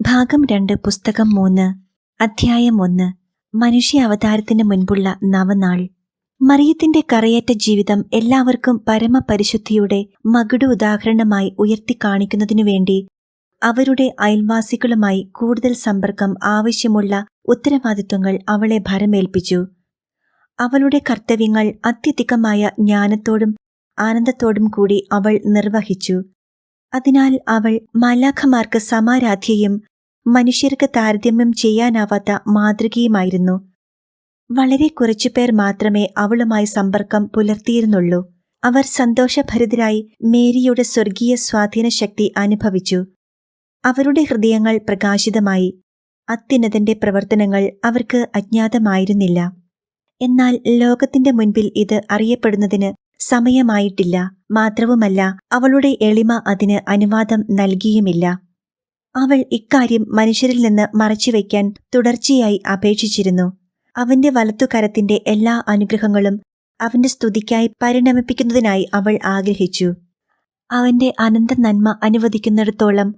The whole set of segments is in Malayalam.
ഭാഗം രണ്ട് പുസ്തകം മൂന്ന് അധ്യായം ഒന്ന് മനുഷ്യ അവതാരത്തിന് മുൻപുള്ള നവനാൾ. മറിയത്തിന്റെ കറയേറ്റ ജീവിതം എല്ലാവർക്കും പരമപരിശുദ്ധിയുടെ മകുട ഉദാഹരണമായി ഉയർത്തിക്കാണിക്കുന്നതിനു വേണ്ടി അവരുടെ അയൽവാസികളുമായി കൂടുതൽ സമ്പർക്കം ആവശ്യമുള്ള ഉത്തരവാദിത്വങ്ങൾ അവളെ ഭരമേൽപ്പിച്ചു. അവളുടെ കർത്തവ്യങ്ങൾ അത്യധികമായ ജ്ഞാനത്തോടും ആനന്ദത്തോടും കൂടി അവൾ നിർവഹിച്ചു. അതിനാൽ അവൾ മാലാഖമാർക്ക് സമാരാധ്യയും മനുഷ്യർക്ക് താരതമ്യം ചെയ്യാനാവാത്ത മാതൃകയുമായിരുന്നു. വളരെ കുറച്ചുപേർ മാത്രമേ അവളുമായി സമ്പർക്കം പുലർത്തിയിരുന്നുള്ളൂ. അവർ സന്തോഷഭരിതരായി മേരിയുടെ സ്വർഗീയ സ്വാധീന ശക്തി അനുഭവിച്ചു. അവരുടെ ഹൃദയങ്ങൾ പ്രകാശിതമായി. അത്യുന്നതന്റെ പ്രവർത്തനങ്ങൾ അവർക്ക് അജ്ഞാതമായിരുന്നില്ല. എന്നാൽ ലോകത്തിന്റെ മുൻപിൽ ഇത് അറിയപ്പെടുന്നതിന് സമയമായിട്ടില്ല. മാത്രവുമല്ല അവളുടെ എളിമ അതിന് അനുവാദം നൽകിയുമില്ല. അവൾ ഇക്കാര്യം മനുഷ്യരിൽ നിന്ന് മറച്ചുവെക്കാൻ തുടർച്ചയായി അപേക്ഷിച്ചിരുന്നു. അവന്റെ വലത്തുകരത്തിന്റെ എല്ലാ അനുഗ്രഹങ്ങളും അവന്റെ സ്തുതിക്കായി പരിണമിപ്പിക്കുന്നതിനായി അവൾ ആഗ്രഹിച്ചു. അവന്റെ അനന്ത നന്മ അനുവദിക്കുന്നിടത്തോളം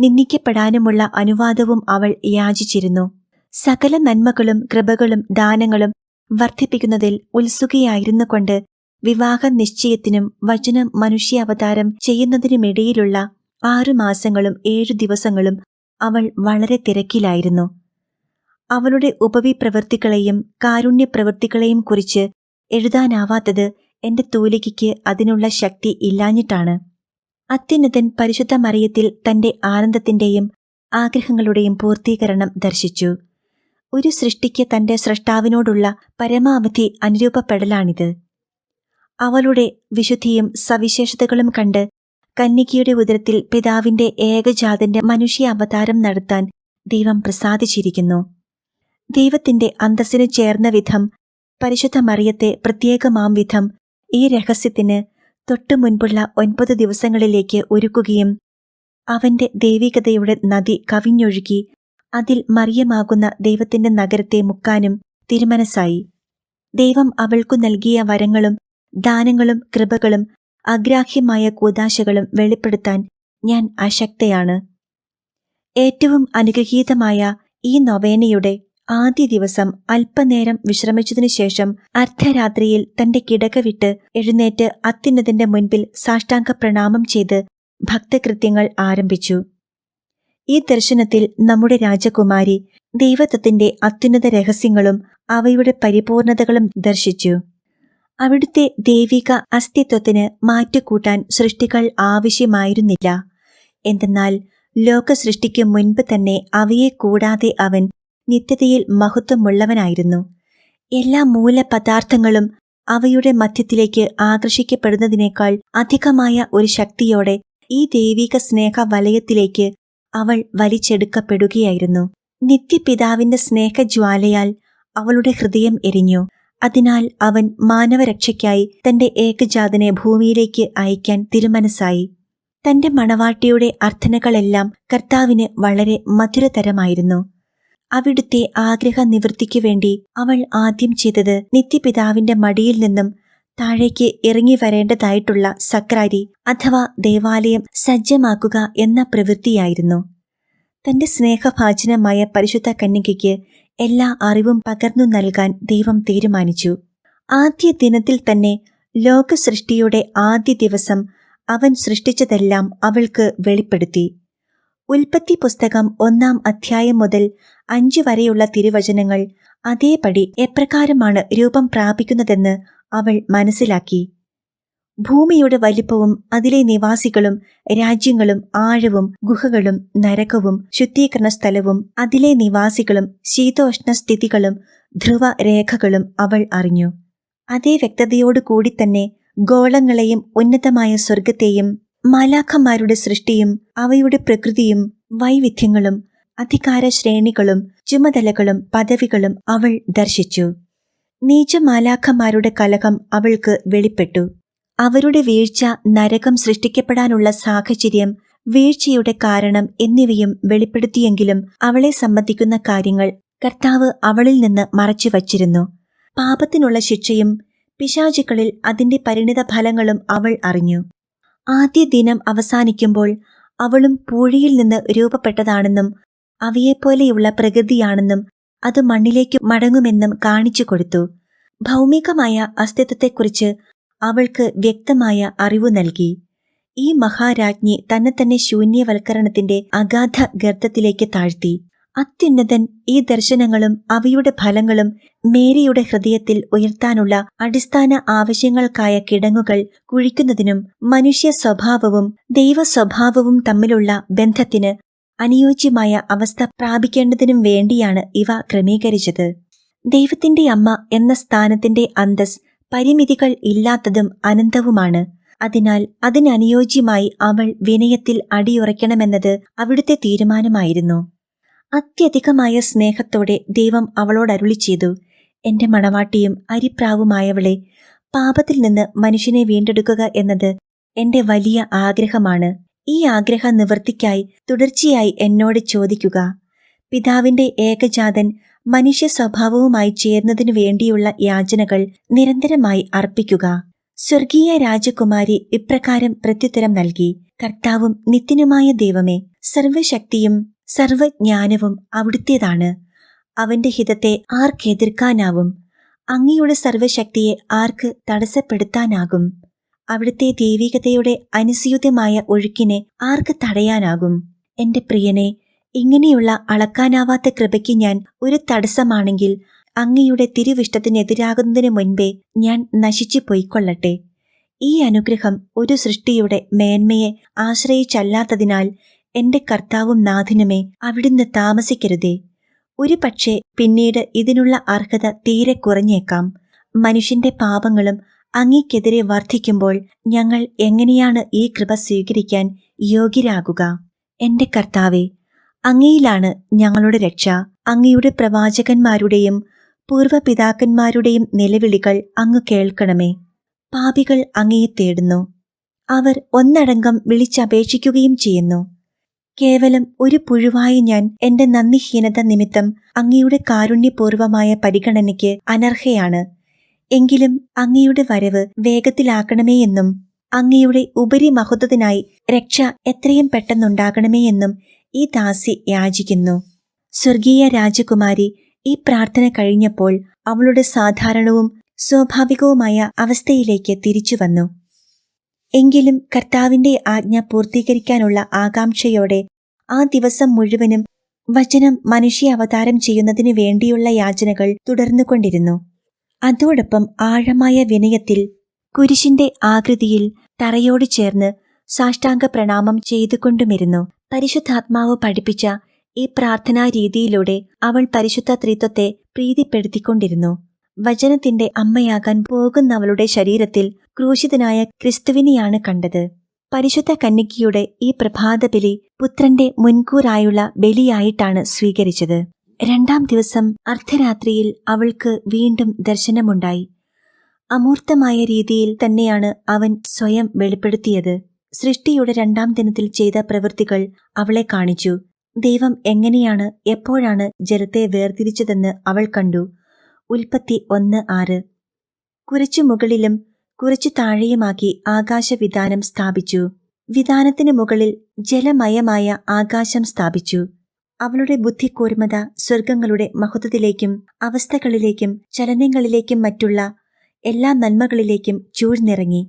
നിന്ദിക്കപ്പെടാനുമുള്ള അനുവാദവും അവൾ യാചിച്ചിരുന്നു. സകല നന്മകളും കൃപകളും ദാനങ്ങളും വർദ്ധിപ്പിക്കുന്നതിൽ ഉത്സുകയായിരുന്നു കൊണ്ട് വിവാഹ നിശ്ചയത്തിനും വചനം മനുഷ്യാവതാരം ചെയ്യുന്നതിനുമിടയിലുള്ള ആറു മാസങ്ങളും ഏഴു ദിവസങ്ങളും അവൾ വളരെ തിരക്കിലായിരുന്നു. അവളുടെ ഉപവിപ്രവൃത്തികളെയും കാരുണ്യപ്രവൃത്തികളെയും കുറിച്ച് എഴുതാനാവാത്തത് എന്റെ തൂലികയ്ക്ക് അതിനുള്ള ശക്തി ഇല്ലാഞ്ഞിട്ടാണ്. അത്യുന്നതൻ പരിശുദ്ധ മറിയത്തിൽ തന്റെ ആനന്ദത്തിന്റെയും ആഗ്രഹങ്ങളുടെയും പൂർത്തീകരണം ദർശിച്ചു. ഒരു സൃഷ്ടിക്ക് തന്റെ സൃഷ്ടാവിനോടുള്ള പരമാവധി അനുരൂപപ്പെടലാണിത്. അവളുടെ വിശുദ്ധിയും സവിശേഷതകളും കണ്ട് കന്യകയുടെ ഉദരത്തിൽ പിതാവിന്റെ ഏകജാതന്റെ മനുഷ്യ അവതാരം നടത്താൻ ദൈവം പ്രസാദിച്ചിരിക്കുന്നു. ദൈവത്തിന്റെ അന്തസ്സിന് ചേർന്ന വിധം പരിശുദ്ധ മറിയത്തെ പ്രത്യേകമാം വിധം ഈ രഹസ്യത്തിന് തൊട്ടു മുൻപുള്ള ഒൻപത് ദിവസങ്ങളിലേക്ക് ഒരുക്കുകയും അവന്റെ ദൈവികതയുടെ നദി കവിഞ്ഞൊഴുകി അതിൽ മറിയമാകുന്ന ദൈവത്തിന്റെ നഗരത്തെ മുക്കാനും തിരുമനസായി ദൈവം അവൾക്കു നൽകിയ വരങ്ങളും ദാനങ്ങളും കൃപകളും അഗ്രാഹ്യമായ കൂതാശകളും വെളിപ്പെടുത്താൻ ഞാൻ അശക്തയാണ്. ഏറ്റവും അനുഗ്രഹീതമായ ഈ നൊവേനയുടെ ആദ്യ ദിവസം അല്പനേരം വിശ്രമിച്ചതിനു ശേഷം അർദ്ധരാത്രിയിൽ തന്റെ കിടക വിട്ട് എഴുന്നേറ്റ് അത്യുന്നതിന്റെ മുൻപിൽ സാഷ്ടാംഗ പ്രണാമം ചെയ്ത് ഭക്തകൃത്യങ്ങൾ ആരംഭിച്ചു. ഈ ദർശനത്തിൽ നമ്മുടെ രാജകുമാരി ദൈവത്വത്തിന്റെ അത്യുന്നത രഹസ്യങ്ങളും അവയുടെ പരിപൂർണതകളും ദർശിച്ചു. അവിടുത്തെ ദൈവിക അസ്തിത്വത്തിന് മാറ്റുകൂട്ടാൻ സൃഷ്ടികൾ ആവശ്യമായിരുന്നില്ല. എന്തെന്നാൽ ലോക സൃഷ്ടിക്കു മുൻപ് തന്നെ അവയെ കൂടാതെ അവൻ നിത്യതയിൽ മഹത്വമുള്ളവനായിരുന്നു. എല്ലാ മൂലപദാർത്ഥങ്ങളും അവയുടെ മധ്യത്തിലേക്ക് ആകർഷിക്കപ്പെടുന്നതിനേക്കാൾ അധികമായ ഒരു ശക്തിയോടെ ഈ ദൈവിക സ്നേഹ വലയത്തിലേക്ക് അവൾ വലിച്ചെടുക്കപ്പെടുകയായിരുന്നു. നിത്യപിതാവിന്റെ സ്നേഹജ്വാലയാൽ അവളുടെ ഹൃദയം എരിഞ്ഞു. അതിനാൽ അവൻ മാനവരക്ഷയ്ക്കായി തന്റെ ഏകജാതനെ ഭൂമിയിലേക്ക് അയക്കാൻ തിരുമനസ്സായി. തന്റെ മണവാട്ടിയുടെ അർത്ഥനകളെല്ലാം കർത്താവിന് വളരെ മധുരതരമായിരുന്നു. അവിടുത്തെ ആഗ്രഹ നിവൃത്തിക്കു വേണ്ടി അവൾ ആദ്യം ചെയ്തത് നിത്യപിതാവിന്റെ മടിയിൽ നിന്നും താഴേക്ക് ഇറങ്ങി വരേണ്ടതായിട്ടുള്ള സക്രാരി അഥവാ ദേവാലയം സജ്ജമാക്കുക എന്ന പ്രവൃത്തിയായിരുന്നു. തന്റെ സ്നേഹഭാചനമായ പരിശുദ്ധ കന്യകയ്ക്ക് എല്ലാ അറിവും പകർന്നു നൽകാൻ ദൈവം തീരുമാനിച്ചു. ആദ്യ ദിനത്തിൽ തന്നെ ലോക സൃഷ്ടിയുടെ ആദ്യ ദിവസം അവൻ സൃഷ്ടിച്ചതെല്ലാം അവൾക്ക് വെളിപ്പെടുത്തി. ഉൽപ്പത്തി പുസ്തകം ഒന്നാം അധ്യായം മുതൽ അഞ്ചു വരെയുള്ള തിരുവചനങ്ങൾ അതേപടി എപ്രകാരമാണ് രൂപം പ്രാപിക്കുന്നതെന്ന് അവൾ മനസ്സിലാക്കി. ഭൂമിയുടെ വലിപ്പവും അതിലെ നിവാസികളും രാജ്യങ്ങളും ആഴവും ഗുഹകളും നരകവും ശുദ്ധീകരണ സ്ഥലവും അതിലെ നിവാസികളും ശീതോഷ്ണ സ്ഥിതികളും ധ്രുവ രേഖകളും അവൾ അറിഞ്ഞു. അതേ വ്യക്തതയോടുകൂടി തന്നെ ഗോളങ്ങളെയും ഉന്നതമായ സ്വർഗത്തെയും മാലാഖമാരുടെ സൃഷ്ടിയും അവയുടെ പ്രകൃതിയും വൈവിധ്യങ്ങളും അധികാര ശ്രേണികളും ചുമതലകളും പദവികളും അവൾ ദർശിച്ചു. നീച മാലാഖമാരുടെ കലഹം അവൾക്ക് വെളിപ്പെട്ടു. അവരുടെ വീഴ്ച നരകം സൃഷ്ടിക്കപ്പെടാനുള്ള സാഹചര്യം വീഴ്ചയുടെ കാരണം എന്നിവയും വെളിപ്പെടുത്തിയെങ്കിലും അവളെ സംബന്ധിക്കുന്ന കാര്യങ്ങൾ കർത്താവ് അവളിൽ നിന്ന് മറച്ചുവച്ചിരുന്നു. പാപത്തിനുള്ള ശിക്ഷയും പിശാചുക്കളിൽ അതിന്റെ പരിണിത ഫലങ്ങളും അവൾ അറിഞ്ഞു. ആദ്യ ദിനം അവസാനിക്കുമ്പോൾ അവളും പൂഴിയിൽ നിന്ന് രൂപപ്പെട്ടതാണെന്നും അവയെപ്പോലെയുള്ള പ്രകൃതിയാണെന്നും അത് മണ്ണിലേക്ക് മടങ്ങുമെന്നും കാണിച്ചു കൊടുത്തു. ഭൗമികമായ അസ്തിത്വത്തെക്കുറിച്ച് അവൾക്ക് വ്യക്തമായ അറിവു നൽകി. ഈ മഹാരാജ്ഞി തന്നെ തന്നെ ശൂന്യവൽക്കരണത്തിന്റെ അഗാധ ഗർത്തത്തിലേക്ക് താഴ്ത്തി. അത്യുന്നതൻ ഈ ദർശനങ്ങളും അവയുടെ ഫലങ്ങളും മേരിയുടെ ഹൃദയത്തിൽ ഉയർത്താനുള്ള അടിസ്ഥാന ആവശ്യങ്ങൾക്കായ കിടങ്ങുകൾ കുഴിക്കുന്നതിനും മനുഷ്യ സ്വഭാവവും ദൈവ സ്വഭാവവും തമ്മിലുള്ള ബന്ധത്തിന് അനുയോജ്യമായ അവസ്ഥ പ്രാപിക്കേണ്ടതിനും വേണ്ടിയാണ് ഇവ ക്രമീകരിച്ചത്. ദൈവത്തിന്റെ അമ്മ എന്ന സ്ഥാനത്തിന്റെ അന്തസ് പരിമിതികൾ ഇല്ലാത്തതും അനന്തവുമാണ്. അതിനാൽ അതിനനുയോജ്യമായി അവൾ വിനയത്തിൽ അടിയുറയ്ക്കണമെന്നത് അവിടുത്തെ തീരുമാനമായിരുന്നു. അത്യധികമായ സ്നേഹത്തോടെ ദൈവം അവളോട് അരുളി ചെയ്തു എന്റെ മണവാട്ടിയും അരിപ്രാവുമായവളെ പാപത്തിൽ നിന്ന് മനുഷ്യനെ വീണ്ടെടുക്കുക എന്നത് എന്റെ വലിയ ആഗ്രഹമാണ്. ഈ ആഗ്രഹ നിവൃത്തിക്കായി തുടർച്ചയായി എന്നോട് ചോദിക്കുക. പിതാവിന്റെ ഏകജാതൻ മനുഷ്യ സ്വഭാവവുമായി ചേർന്നതിനു വേണ്ടിയുള്ള യാചനകൾ നിരന്തരമായി അർപ്പിക്കുക. സ്വർഗീയ രാജകുമാരി ഇപ്രകാരം പ്രത്യുത്തരം നൽകി കർത്താവും നിത്യനുമായ ദൈവമേ സർവശക്തിയും സർവജ്ഞാനവും അവിടുത്തേതാണ്. അവന്റെ ഹിതത്തെ ആർക്കെതിർക്കാനാവും അങ്ങയുടെ സർവശക്തിയെ ആർക്ക് തടസ്സപ്പെടുത്താനാകും? അവിടുത്തെ ദൈവികതയുടെ അനുസ്യൂതമായ ഒഴുക്കിനെ ആർക്ക് തടയാനാകും? എന്റെ പ്രിയനെ ഇങ്ങനെയുള്ള അളക്കാനാവാത്ത കൃപയ്ക്ക് ഞാൻ ഒരു തടസ്സമാണെങ്കിൽ അങ്ങയുടെ തിരുവിഷ്ടത്തിനെതിരാകുന്നതിന് മുൻപേ ഞാൻ നശിച്ചു പൊയ്ക്കൊള്ളട്ടെ. ഈ അനുഗ്രഹം ഒരു സൃഷ്ടിയുടെ മേന്മയെ ആശ്രയിച്ചല്ലാത്തതിനാൽ എന്റെ കർത്താവും നാഥിനുമേ അവിടുന്ന് താമസിക്കരുതേ. ഒരു പക്ഷേ പിന്നീട് ഇതിനുള്ള അർഹത തീരെ കുറഞ്ഞേക്കാം. മനുഷ്യന്റെ പാപങ്ങളും അങ്ങയ്ക്കെതിരെ വർദ്ധിക്കുമ്പോൾ ഞങ്ങൾ എങ്ങനെയാണ് ഈ കൃപ സ്വീകരിക്കാൻ യോഗ്യരാകുക? എന്റെ കർത്താവെ അങ്ങയിലാണ് ഞങ്ങളുടെ രക്ഷ. അങ്ങയുടെ പ്രവാചകന്മാരുടെയും പൂർവപിതാക്കന്മാരുടെയും നിലവിളികൾ അങ്ങ് കേൾക്കണമേ. പാപികൾ അങ്ങയെ തേടുന്നു. അവർ ഒന്നടങ്കം വിളിച്ചപേക്ഷിക്കുകയും ചെയ്യുന്നു. കേവലം ഒരു പുഴുവായി ഞാൻ എന്റെ നന്ദിഹീനത നിമിത്തം അങ്ങയുടെ കാരുണ്യപൂർവമായ പരിഗണനയ്ക്ക് അനർഹയാണ്. എങ്കിലും അങ്ങയുടെ വരവ് വേഗത്തിലാക്കണമേ എന്നും അങ്ങയുടെ ഉപരിമഹത്വത്തിനായി രക്ഷ എത്രയും പെട്ടെന്നുണ്ടാകണമേ എന്നും ഈ ദാസി യാചിക്കുന്നു. സ്വർഗീയ രാജകുമാരി ഈ പ്രാർത്ഥന കഴിഞ്ഞപ്പോൾ അവളുടെ സാധാരണവും സ്വാഭാവികവുമായ അവസ്ഥയിലേക്ക് തിരിച്ചു വന്നു. എങ്കിലും കർത്താവിന്റെ ആജ്ഞ പൂർത്തീകരിക്കാനുള്ള ആകാംക്ഷയോടെ ആ ദിവസം മുഴുവനും വചനം മനുഷ്യ അവതാരം ചെയ്യുന്നതിനു വേണ്ടിയുള്ള യാചനകൾ തുടർന്നുകൊണ്ടിരുന്നു. അതോടൊപ്പം ആഴമായ വിനയത്തിൽ കുരിശിന്റെ ആകൃതിയിൽ തറയോട് ചേർന്ന് സാഷ്ടാംഗ പ്രണാമം ചെയ്തുകൊണ്ടുമിരുന്നു. പരിശുദ്ധാത്മാവ് പഠിപ്പിച്ച ഈ പ്രാർത്ഥനാ രീതിയിലൂടെ അവൾ പരിശുദ്ധ ത്രിത്വത്തെ പ്രീതിപ്പെടുത്തിക്കൊണ്ടിരുന്നു. വചനത്തിന്റെ അമ്മയാകാൻ പോകുന്നവളുടെ ശരീരത്തിൽ ക്രൂശിതനായ ക്രിസ്തുവിനെയാണ് കണ്ടത്. പരിശുദ്ധ കന്യകയുടെ ഈ പ്രഭാത ബലി പുത്രന്റെ മുൻകൂറായുള്ള ബലിയായിട്ടാണ് സ്വീകരിച്ചത്. രണ്ടാം ദിവസം അർദ്ധരാത്രിയിൽ അവൾക്ക് വീണ്ടും ദർശനമുണ്ടായി. അമൂർത്തമായ രീതിയിൽ തന്നെയാണ് അവൻ സ്വയം വെളിപ്പെടുത്തിയത്. സൃഷ്ടിയുടെ രണ്ടാം ദിനത്തിൽ ചെയ്ത പ്രവൃത്തികൾ അവളെ കാണിച്ചു. ദൈവം എങ്ങനെയാണ് എപ്പോഴാണ് ജലത്തെ വേർതിരിച്ചതെന്ന് അവൾ കണ്ടു. ഉൽപ്പത്തി ഒന്ന് ആറ്. കുറച്ചു മുകളിലും കുറച്ചു താഴെയുമാക്കി ആകാശവിധാനം സ്ഥാപിച്ചു. വിധാനത്തിന് മുകളിൽ ജലമയമായ ആകാശം സ്ഥാപിച്ചു. അവളുടെ ബുദ്ധിക്കൂർമ്മത സ്വർഗങ്ങളുടെ മഹത്വത്തിലേക്കും അവസ്ഥകളിലേക്കും ചലനങ്ങളിലേക്കും മറ്റുള്ള എല്ലാ നന്മകളിലേക്കും ചൂഴ്ന്നിറങ്ങി.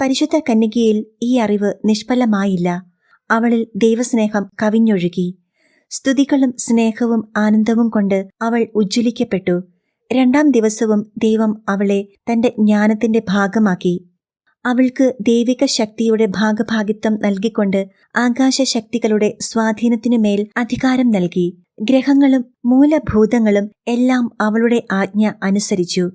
പരിശുദ്ധ കന്യകയിൽ ഈ അറിവ് നിഷ്ഫലമായില്ല. അവളിൽ ദൈവസ്നേഹം കവിഞ്ഞൊഴുകി. സ്തുതികളും സ്നേഹവും ആനന്ദവും കൊണ്ട് അവൾ ഉജ്ജ്വലിക്കപ്പെട്ടു. രണ്ടാം ദിവസവും ദൈവം അവളെ തന്റെ ജ്ഞാനത്തിന്റെ ഭാഗമാക്കി. അവൾക്ക് ദൈവിക ശക്തിയുടെ ഭാഗഭാഗിത്വം നൽകിക്കൊണ്ട് ആകാശശക്തികളുടെ സ്വാധീനത്തിനുമേൽ അധികാരം നൽകി. ഗ്രഹങ്ങളും മൂലഭൂതങ്ങളും എല്ലാം അവളുടെ ആജ്ഞ അനുസരിച്ചു.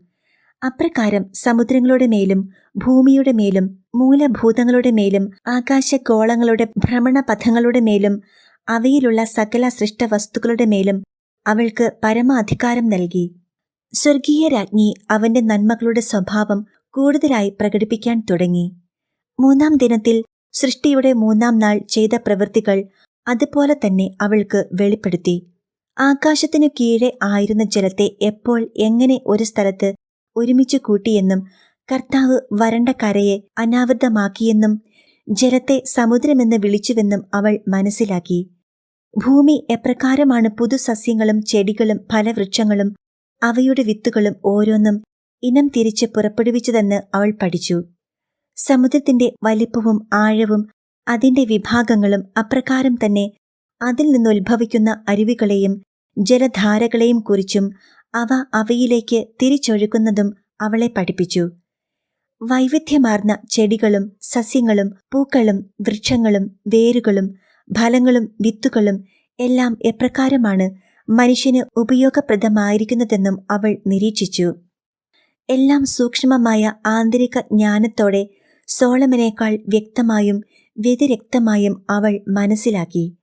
അപ്രകാരം സമുദ്രങ്ങളുടെ മേലും ഭൂമിയുടെ മേലും മൂലഭൂതങ്ങളുടെ മേലും ആകാശഗോളങ്ങളുടെ ഭ്രമണപഥങ്ങളുടെ മേലും അവയിലുള്ള സകല സൃഷ്ട വസ്തുക്കളുടെ മേലും അവൾക്ക് പരമാധികാരം നൽകി. സ്വർഗീയ രാജ്ഞി അവന്റെ നന്മകളുടെ സ്വഭാവം കൂടുതലായി പ്രകടിപ്പിക്കാൻ തുടങ്ങി. മൂന്നാം ദിനത്തിൽ സൃഷ്ടിയുടെ മൂന്നാം നാൾ ചെയ്ത പ്രവൃത്തികൾ അതുപോലെ തന്നെ അവൾക്ക് വെളിപ്പെടുത്തി. ആകാശത്തിനു കീഴെ ആയിരുന്ന ജലത്തെ എപ്പോൾ എങ്ങനെ ഒരു സ്ഥലത്ത് ഒരുമിച്ചു കൂട്ടിയെന്നും കർത്താവ് വരണ്ട കരയെ അനാവൃതമാക്കിയെന്നും ജലത്തെ സമുദ്രമെന്ന് വിളിച്ചുവെന്നും അവൾ മനസ്സിലാക്കി. ഭൂമി എപ്രകാരമാണ് പുതുസസ്യങ്ങളും ചെടികളും ഫലവൃക്ഷങ്ങളും അവയുടെ വിത്തുകളും ഓരോന്നും ഇനം തിരിച്ച് പുറപ്പെടുവിച്ചതെന്ന് അവൾ പഠിച്ചു. സമുദ്രത്തിന്റെ വലിപ്പവും ആഴവും അതിന്റെ വിഭാഗങ്ങളും അപ്രകാരം തന്നെ അതിൽ നിന്നുദ്ഭവിക്കുന്ന അരുവികളെയും ജലധാരകളെയും കുറിച്ചും അവ അവയിലേക്ക് തിരിച്ചൊഴുക്കുന്നതും അവളെ പഠിപ്പിച്ചു. വൈവിധ്യമാർന്ന ചെടികളും സസ്യങ്ങളും പൂക്കളും വൃക്ഷങ്ങളും വേരുകളും ഫലങ്ങളും വിത്തുകളും എല്ലാം എപ്രകാരമാണ് മനുഷ്യന് ഉപയോഗപ്രദമായിരിക്കുന്നതെന്നും അവൾ നിരീക്ഷിച്ചു. എല്ലാം സൂക്ഷ്മമായ ആന്തരിക ജ്ഞാനത്തോടെ സോളമനേക്കാൾ വ്യക്തമായും വ്യതിരക്തമായും അവൾ മനസ്സിലാക്കി.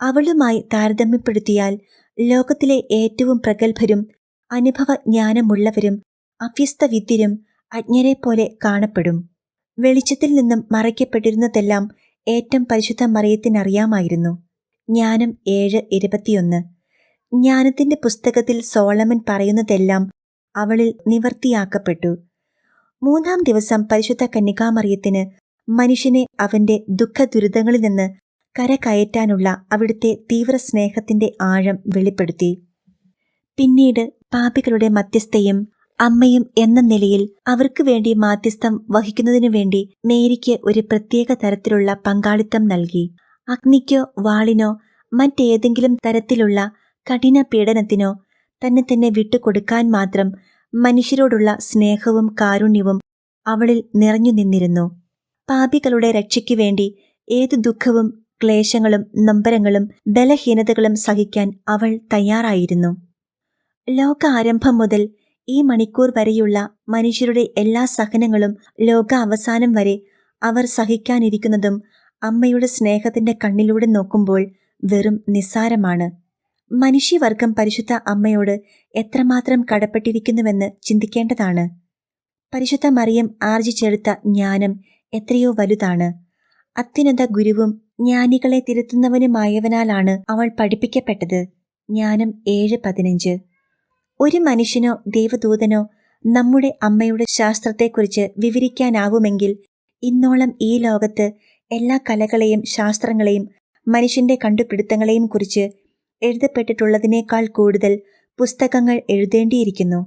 അവളുമായി താരതമ്യപ്പെടുത്തിയാൽ ലോകത്തിലെ ഏറ്റവും പ്രഗത്ഭരും അനുഭവജ്ഞാനമുള്ളവരും അഭ്യസ്തവിദ്യരും അജ്ഞരെപ്പോലെ കാണപ്പെടും. വെളിച്ചത്തിൽ നിന്നും മറയ്ക്കപ്പെട്ടിരുന്നതെല്ലാം ഏറ്റം പരിശുദ്ധ മറിയത്തിനറിയാമായിരുന്നു ജ്ഞാനം ഏഴ് ഇരുപത്തിയൊന്ന്. ജ്ഞാനത്തിന്റെ പുസ്തകത്തിൽ സോളമൻ പറയുന്നതെല്ലാം അവളിൽ നിവർത്തിയാക്കപ്പെട്ടു. മൂന്നാം ദിവസം പരിശുദ്ധ കന്യകാമറിയത്തിന് മനുഷ്യനെ അവന്റെ ദുഃഖ ദുരിതങ്ങളിൽ നിന്ന് കരകയറ്റാനുള്ള അവിടുത്തെ തീവ്ര സ്നേഹത്തിന്റെ ആഴം വെളിപ്പെടുത്തി. പിന്നീട് പാപികളുടെ മധ്യസ്ഥയും അമ്മയും എന്ന നിലയിൽ അവർക്ക് വേണ്ടി മാധ്യസ്ഥം വഹിക്കുന്നതിനു വേണ്ടി മേരിക്ക് ഒരു പ്രത്യേക തരത്തിലുള്ള പങ്കാളിത്തം നൽകി. അഗ്നിക്കോ വാളിനോ മറ്റേതെങ്കിലും തരത്തിലുള്ള കഠിന പീഡനത്തിനോ തന്നെ തന്നെ വിട്ടുകൊടുക്കാൻ മാത്രം മനുഷ്യരോടുള്ള സ്നേഹവും കാരുണ്യവും അവളിൽ നിറഞ്ഞു നിന്നിരുന്നു. പാപികളുടെ രക്ഷയ്ക്കു വേണ്ടി ഏതു ദുഃഖവും ക്ലേശങ്ങളും നമ്പരങ്ങളും ബലഹീനതകളും സഹിക്കാൻ അവൾ തയ്യാറായിരുന്നു. ലോക ആരംഭം മുതൽ ഈ മണിക്കൂർ വരെയുള്ള മനുഷ്യരുടെ എല്ലാ സഹനങ്ങളും ലോക അവസാനം വരെ അവർ സഹിക്കാനിരിക്കുന്നതും അമ്മയുടെ സ്നേഹത്തിന്റെ കണ്ണിലൂടെ നോക്കുമ്പോൾ വെറും നിസ്സാരമാണ്. മനുഷ്യവർഗം പരിശുദ്ധ അമ്മയോട് എത്രമാത്രം കടപ്പെട്ടിരിക്കുന്നുവെന്ന് ചിന്തിക്കേണ്ടതാണ്. പരിശുദ്ധ മറിയം ആർജിച്ചെടുത്ത ജ്ഞാനം എത്രയോ വലുതാണ്. അത്യുന്നത ഗുരുവും ജ്ഞാനികളെ തിരുത്തുന്നവനുമായവനാലാണ് അവൾ പഠിപ്പിക്കപ്പെട്ടത്. ജ്ഞാനം ഏഴ് പതിനഞ്ച്. ഒരു മനുഷ്യനോ ദേവദൂതനോ നമ്മുടെ അമ്മയുടെ ശാസ്ത്രത്തെക്കുറിച്ച് വിവരിക്കാനാവുമെങ്കിൽ ഇന്നോളം ഈ ലോകത്ത് എല്ലാ കലകളെയും ശാസ്ത്രങ്ങളെയും മനുഷ്യന്റെ കണ്ടുപിടുത്തങ്ങളെയും കുറിച്ച് എഴുതപ്പെട്ടിട്ടുള്ളതിനേക്കാൾ കൂടുതൽ പുസ്തകങ്ങൾ എഴുതേണ്ടിയിരിക്കുന്നു.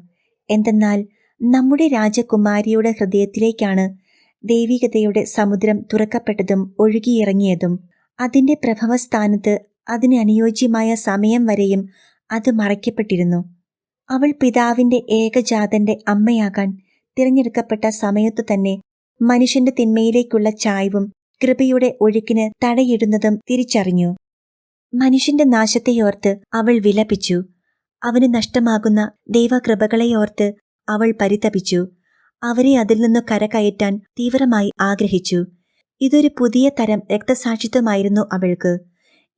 എന്തെന്നാൽ നമ്മുടെ രാജകുമാരിയുടെ ഹൃദയത്തിലേക്കാണ് ദൈവികതയുടെ സമുദ്രം തുറക്കപ്പെട്ടതും ഒഴുകിയിറങ്ങിയതും അതിന്റെ പ്രഭവസ്ഥാനത്ത് അതിന് അനുയോജ്യമായ സമയം വരെയും അത് മറയ്ക്കപ്പെട്ടിരുന്നു. അവൾ പിതാവിന്റെ ഏകജാതന്റെ അമ്മയാകാൻ തിരഞ്ഞെടുക്കപ്പെട്ട സമയത്തു തന്നെ മനുഷ്യന്റെ തിന്മയിലേക്കുള്ള ചായവും കൃപയുടെ ഒഴുക്കിന് തടയിടുന്നതും തിരിച്ചറിഞ്ഞു. മനുഷ്യന്റെ നാശത്തെയോർത്ത് അവൾ വിലപിച്ചു. അവന് നഷ്ടമാകുന്ന ദൈവകൃപകളെയോർത്ത് അവൾ പരിതപിച്ചു. അവരെ അതിൽ നിന്നു കരകയറ്റാൻ തീവ്രമായി ആഗ്രഹിച്ചു. ഇതൊരു പുതിയ തരം രക്തസാക്ഷിത്വമായിരുന്നു അവൾക്ക്.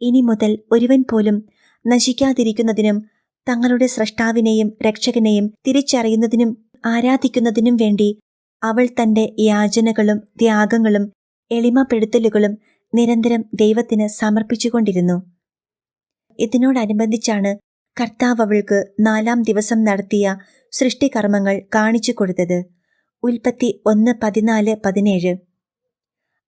ഇനി മുതൽ ഒരുവൻ പോലും നശിക്കാതിരിക്കുന്നതിനും തങ്ങളുടെ സ്രഷ്ടാവിനെയും രക്ഷകനെയും തിരിച്ചറിയുന്നതിനും ആരാധിക്കുന്നതിനും വേണ്ടി അവൾ തന്റെ യാചനകളും ത്യാഗങ്ങളും എളിമപ്പെടുത്തലുകളും നിരന്തരം ദൈവത്തിന് സമർപ്പിച്ചുകൊണ്ടിരുന്നു. ഇതിനോടനുബന്ധിച്ചാണ് കർത്താവ് അവൾക്ക് നാലാം ദിവസം നടത്തിയ സൃഷ്ടികർമ്മങ്ങൾ കാണിച്ചു കൊടുത്തത്. ഉൽപ്പത്തി ഒന്ന് പതിനാല് പതിനേഴ്.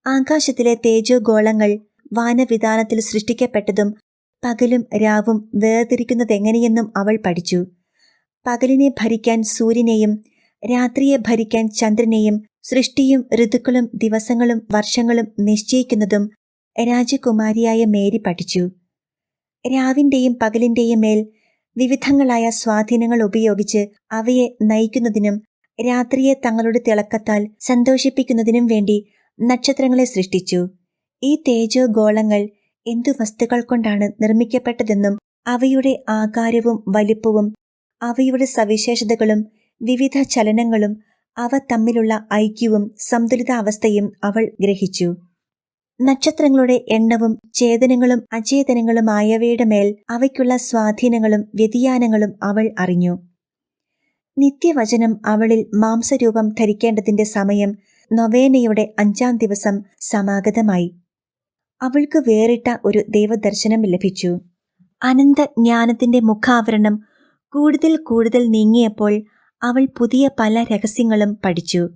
ആകാശത്തിലെ തേജോഗോളങ്ങൾ വാനവിധാനത്തിൽ സൃഷ്ടിക്കപ്പെട്ടതും പകലും രാവും വേർതിരിക്കുന്നതെങ്ങനെയെന്നും അവൾ പഠിച്ചു. പകലിനെ ഭരിക്കാൻ സൂര്യനെയും രാത്രിയെ ഭരിക്കാൻ ചന്ദ്രനെയും സൃഷ്ടിയും ഋതുക്കളും ദിവസങ്ങളും വർഷങ്ങളും നിശ്ചയിക്കുന്നതും രാജകുമാരിയായ മേരി പഠിച്ചു. രാവിന്റെയും പകലിന്റെയും മേൽ വിവിധങ്ങളായ സ്വാധീനങ്ങൾ ഉപയോഗിച്ച് അവയെ നയിക്കുന്നതിനും രാത്രിയെ തങ്ങളുടെ തിളക്കത്താൽ സന്തോഷിപ്പിക്കുന്നതിനും വേണ്ടി നക്ഷത്രങ്ങളെ സൃഷ്ടിച്ചു. ഈ തേജോ ഗോളങ്ങൾ എന്തു വസ്തുക്കൾ കൊണ്ടാണ് നിർമ്മിക്കപ്പെട്ടതെന്നും അവയുടെ ആകാരവും വലിപ്പവും അവയുടെ സവിശേഷതകളും വിവിധ ചലനങ്ങളും അവ തമ്മിലുള്ള ഐക്യവും സന്തുലിതാവസ്ഥയും അവൾ ഗ്രഹിച്ചു. നക്ഷത്രങ്ങളുടെ എണ്ണവും ചേതനങ്ങളും അചേതനങ്ങളുമായവയുടെ മേൽ അവയ്ക്കുള്ള സ്വാധീനങ്ങളും വ്യതിയാനങ്ങളും അവൾ അറിഞ്ഞു. നിത്യവചനം അവളിൽ മാംസരൂപം ധരിക്കേണ്ടതിന്റെ സമയം നൊവേനയുടെ അഞ്ചാം ദിവസം സമാഗതമായി. അവൾക്ക് വേറിട്ട ഒരു ദൈവദർശനം ലഭിച്ചു. അനന്ത ജ്ഞാനത്തിന്റെ മുഖാവരണം കൂടുതൽ കൂടുതൽ നീങ്ങിയപ്പോൾ അവൾ പുതിയ പല രഹസ്യങ്ങളും പഠിച്ചു.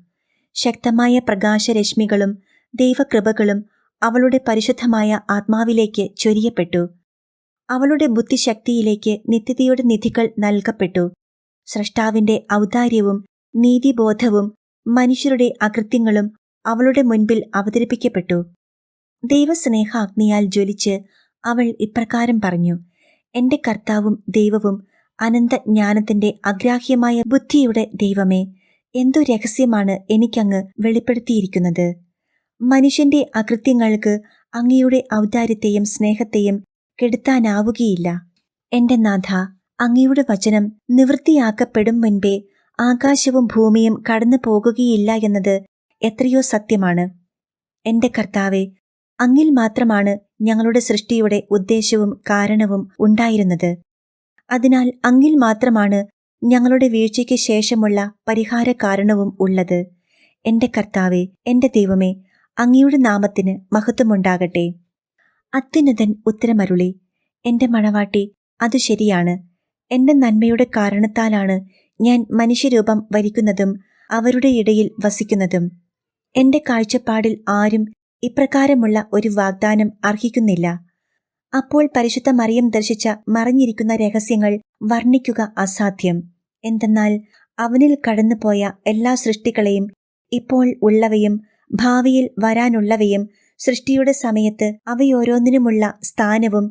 ശക്തമായ പ്രകാശരശ്മികളും ദൈവകൃപകളും അവളുടെ പരിശുദ്ധമായ ആത്മാവിലേക്ക് ചൊരിയപ്പെട്ടു. അവളുടെ ബുദ്ധിശക്തിയിലേക്ക് നിത്യതയുടെ നിധികൾ നൽകപ്പെട്ടു. സ്രഷ്ടാവിന്റെ ഔദാര്യവും നീതിബോധവും മനുഷ്യരുടെ അകൃത്യങ്ങളും അവളുടെ മുൻപിൽ അവതരിപ്പിക്കപ്പെട്ടു. ദൈവസ്നേഹാഗ്നിയാൽ ജ്വലിച്ച് അവൾ ഇപ്രകാരം പറഞ്ഞു എന്റെ കർത്താവും ദൈവവും അനന്ത ജ്ഞാനത്തിന്റെ അഗ്രാഹ്യമായ ബുദ്ധിയുടെ ദൈവമേ എന്തു രഹസ്യമാണ് എനിക്കങ്ങ് വെളിപ്പെടുത്തിയിരിക്കുന്നത്? മനുഷ്യന്റെ അകൃത്യങ്ങൾക്ക് അങ്ങയുടെ ഔദാര്യത്തെയും സ്നേഹത്തെയും കെടുത്താനാവുകയില്ല. എന്റെ നാഥ അങ്ങയുടെ വചനം നിവൃത്തിയാക്കപ്പെടും മുൻപേ ആകാശവും ഭൂമിയും കടന്നു പോകുകയില്ല എന്നത് എത്രയോ സത്യമാണ്. എന്റെ കർത്താവെ അങ്ങിൽ മാത്രമാണ് ഞങ്ങളുടെ സൃഷ്ടിയുടെ ഉദ്ദേശവും കാരണവും ഉണ്ടായിരുന്നത്. അതിനാൽ അങ്ങിൽ മാത്രമാണ് ഞങ്ങളുടെ വീഴ്ചയ്ക്ക് ശേഷമുള്ള പരിഹാര കാരണവും ഉള്ളത്. എന്റെ കർത്താവെ എന്റെ ദൈവമേ അങ്ങയുടെ നാമത്തിന് മഹത്വമുണ്ടാകട്ടെ. അത്യുന്നതൻ ഉത്തരമരുളി എന്റെ മണവാട്ടി അത് ശരിയാണ്. എന്റെ നന്മയുടെ കാരണത്താലാണ് ഞാൻ മനുഷ്യരൂപം വരിക്കുന്നതും അവരുടെ ഇടയിൽ വസിക്കുന്നതും. എന്റെ കാഴ്ചപ്പാടിൽ ആരും ഇപ്രകാരമുള്ള ഒരു വാഗ്ദാനം അർഹിക്കുന്നില്ല. അപ്പോൾ പരിശുദ്ധ മറിയം ദർശിച്ച മറിഞ്ഞിരിക്കുന്ന രഹസ്യങ്ങൾ വർണിക്കുക അസാധ്യം. എന്തെന്നാൽ അവനിൽ കടന്നുപോയ എല്ലാ സൃഷ്ടികളെയും ഇപ്പോൾ ഉള്ളവയും ഭാവിയിൽ വരാനുള്ളവയും സൃഷ്ടിയുടെ സമയത്ത് അവയോരോന്നിനുമുള്ള സ്ഥാനവും